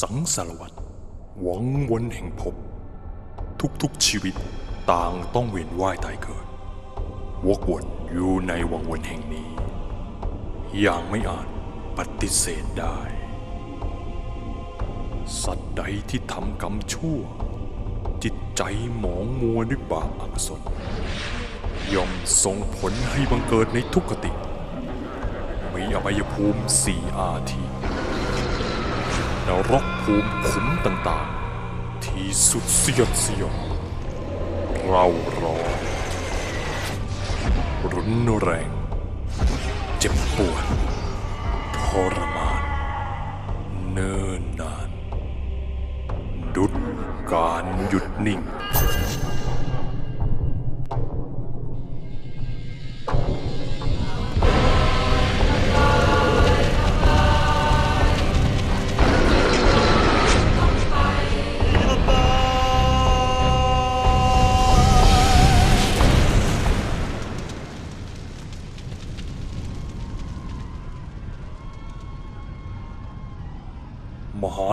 สังสารวัตรหวังวนแห่งภพทุกๆชีวิตต่างต้องเวียนว่ายตายเกิด วกวนอยู่ในวังวนแห่งนี้ อย่างไม่อาจปฏิเสธได้ สัตว์ใดที่ทำกรรมชั่ว จิตใจหมองมัวด้วยบาปอกุศลย่อมส่งผลให้บังเกิดในทุกขติ มีอบายภูมิสี่อาที นรกภูมิขุมต่างๆ ที่สุดเสียดสยองเรารอรุนแรง เจ็บปวดทรมาน เนิ่นนาน ดุดการหยุดนิ่ง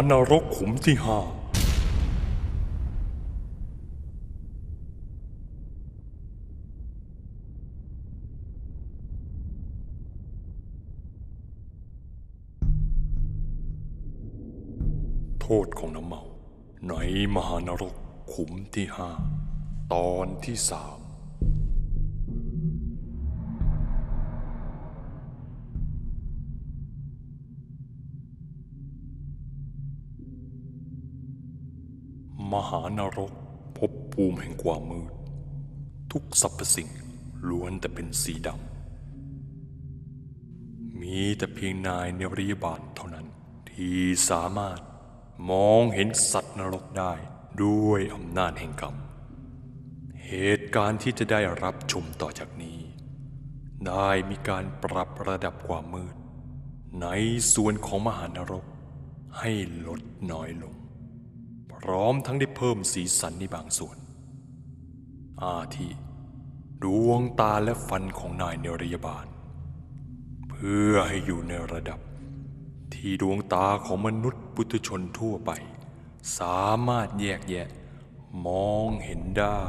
านรกขุมที่ห้าโทษของน้ำเมา ในมหานรกขุมที่ห้า ตอนที่สาม มหานรกพบภูมิแห่งความมืด ทุกสรรพสิ่งล้วนแต่เป็นสีดำ มีแต่เพียงนายเนริยบาลเท่านั้นที่สามารถมองเห็นสัตว์นรกได้ด้วยอำนาจแห่งกรรม เหตุการณ์ที่จะได้รับชมต่อจากนี้ ได้มีการปรับระดับความมืด ในส่วนของมหานรกให้ลดน้อยลง พร้อมทั้งได้เพิ่มสีสันในบางส่วน อาทิดวงตาและฟันของนายเนรยบาล เพื่อให้อยู่ในระดับ ที่ดวงตาของมนุษย์ปุถุชนทั่วไป สามารถแยกแยะ มองเห็นได้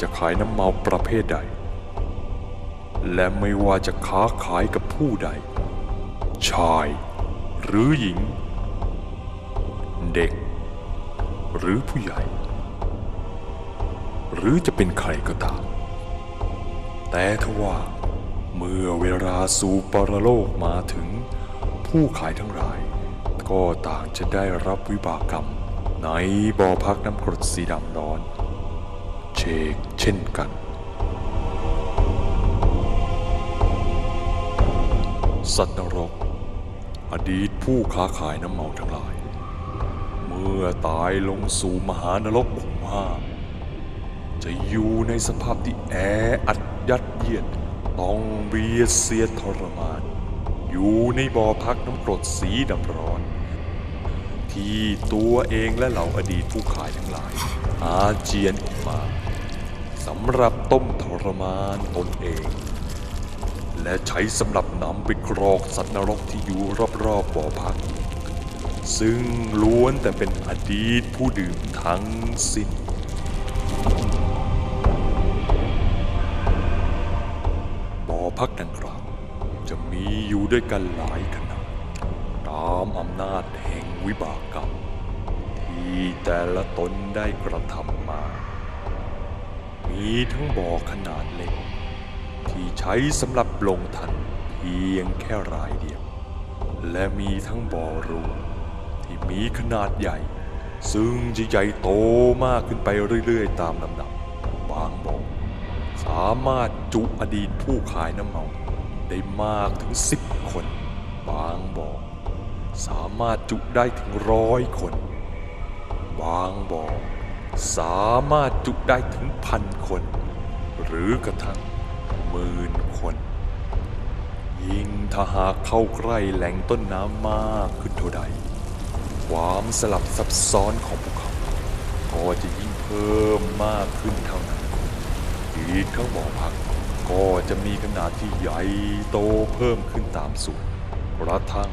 จะขายน้ำเมาประเภทใด และไม่ว่าจะค้าขายกับผู้ใด ชายหรือหญิง เด็ก หรือผู้ใหญ่ หรือจะเป็นใครก็ตาม แต่ทว่าเมื่อเวลาสู่ปรโลกมาถึงผู้ขายทั้งหลาย ก็ต่างจะได้รับวิบากกรรม ในบ่อพักน้ำกรดสีดำร้อน เชกเช่นกัน สัตว์นรก อดีตผู้ค้าขายน้ำเมาทั้งหลาย เมื่อตายลงสู่มหานรกขุมห้าจะอยู่ในสภาพที่แออัดยัดเยียดต้องเบียดเสียทรมาน อยู่ในบ่อพักน้ำกรดสีดำร้อน ที่ตัวเองและเหล่าอดีตผู้ขายทั้งหลาย อาเจียนออกมา สำหรับต้มทรมานตนเอง และใช้สำหรับนำไปกรอกสัตว์นรกที่อยู่รอบๆบ่อพัก ซึ่งล้วนแต่เป็นอดีตผู้ดื่มทั้งสิ้นบ่อพักดังกล่าวจะมีอยู่ด้วยกันหลายขนาดตามอำนาจแห่งวิบากกรรมที่แต่ละตนได้กระทำมา มีทั้งบ่อขนาดเล็ก ที่ใช้สำหรับลงทันเพียงแค่รายเดียว และมีทั้งบ่อรวมที่มีขนาดใหญ่ ซึ่งจะใหญ่โตมากขึ้นไปเรื่อยๆ ตามลำดับบางบ่อสามารถจุอดีตผู้ขายน้ำเมาได้มากถึงสิบคน บางบ่อสามารถจุได้ถึงร้อยคน บางบ่อ สามารถจุได้ถึงพันคน หรือกระทั่งหมื่นคน ยิ่งถ้าหากเข้าใกล้แหล่งต้นน้ำมากขึ้นเท่าใด ความสลับซับซ้อนของภูเขาก็จะยิ่งเพิ่มมากขึ้นเท่านั้นอีกทั้งบ่อพักก็จะมีขนาดที่ใหญ่โตเพิ่มขึ้นตามส่วนกระทั่ง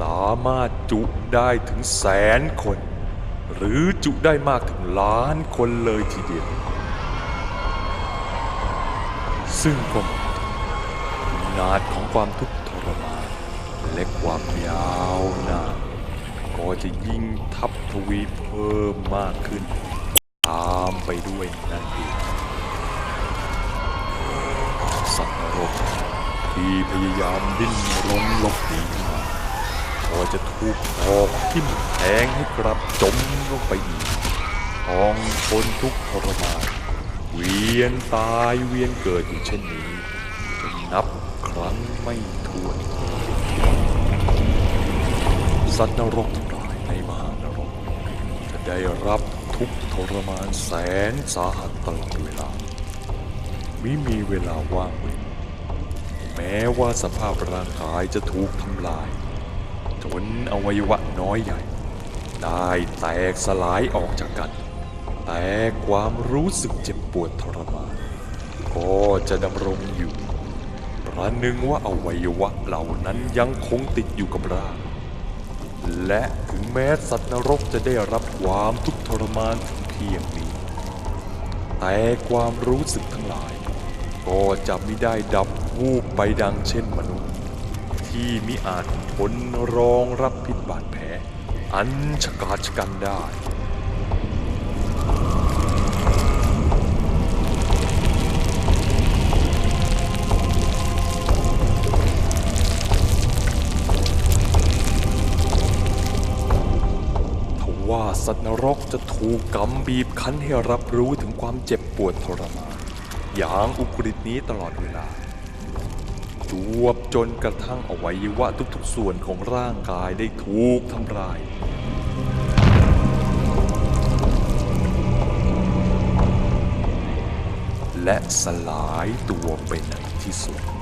สามารถจุได้ถึงแสนคน หรือจุได้มากถึงล้านคนเลยทีเดียว ซึ่งก็หมายถึงนาดของความทุกข์ทรมานและความยาวนานก็จะยิ่งทับทวีเพิ่มมากขึ้น ตามไปด้วยนั่นเองสัตว์นรกที่พยายามดิ้นรนหลบหนีมา ก็จะถูกหอกทิ่มแทงให้กลับจมลงไปอีกต้องทนทุกทรมานเวียนตายเวียนเกิดอยู่เช่นนี้นับครั้งไม่ถ้วนสัตว์นรกทั้งหลายในมหานรกจะได้รับทุกทรมานแสนสาหัสตลอดเวลาไมิมีเวลาว่างเว้นแม้ว่าสภาพร่างกายจะถูกทำลาย จนอวัยวะน้อยใหญ่ ได้แตกสลายออกจากกัน แต่ความรู้สึกเจ็บปวดทรมานก็จะดำรงอยู่ประหนึ่งว่าอวัยวะเหล่านั้นยังคงติดอยู่กับร่างและถึงแม้สัตว์นรกจะได้รับความทุกข์ทรมานถึงเพียงนี้ แต่ความรู้สึกทั้งหลาย ก็จะไม่ได้ดับวูบไปดังเช่นมนุษย์ ที่มิอาจทนรองรับพิษบาดแผล อันชะกาจชกันได้ทว่าสัตว์นรกจะถูกกำบีบคั้นให้รับรู้ถึงความเจ็บปวดทรมานอย่างอุกฤษนี้ตลอดเวลา จวบจนกระทั่งอวัยวะทุกๆส่วนของร่างกายได้ถูกทำลายและสลายตัวไปในที่สุด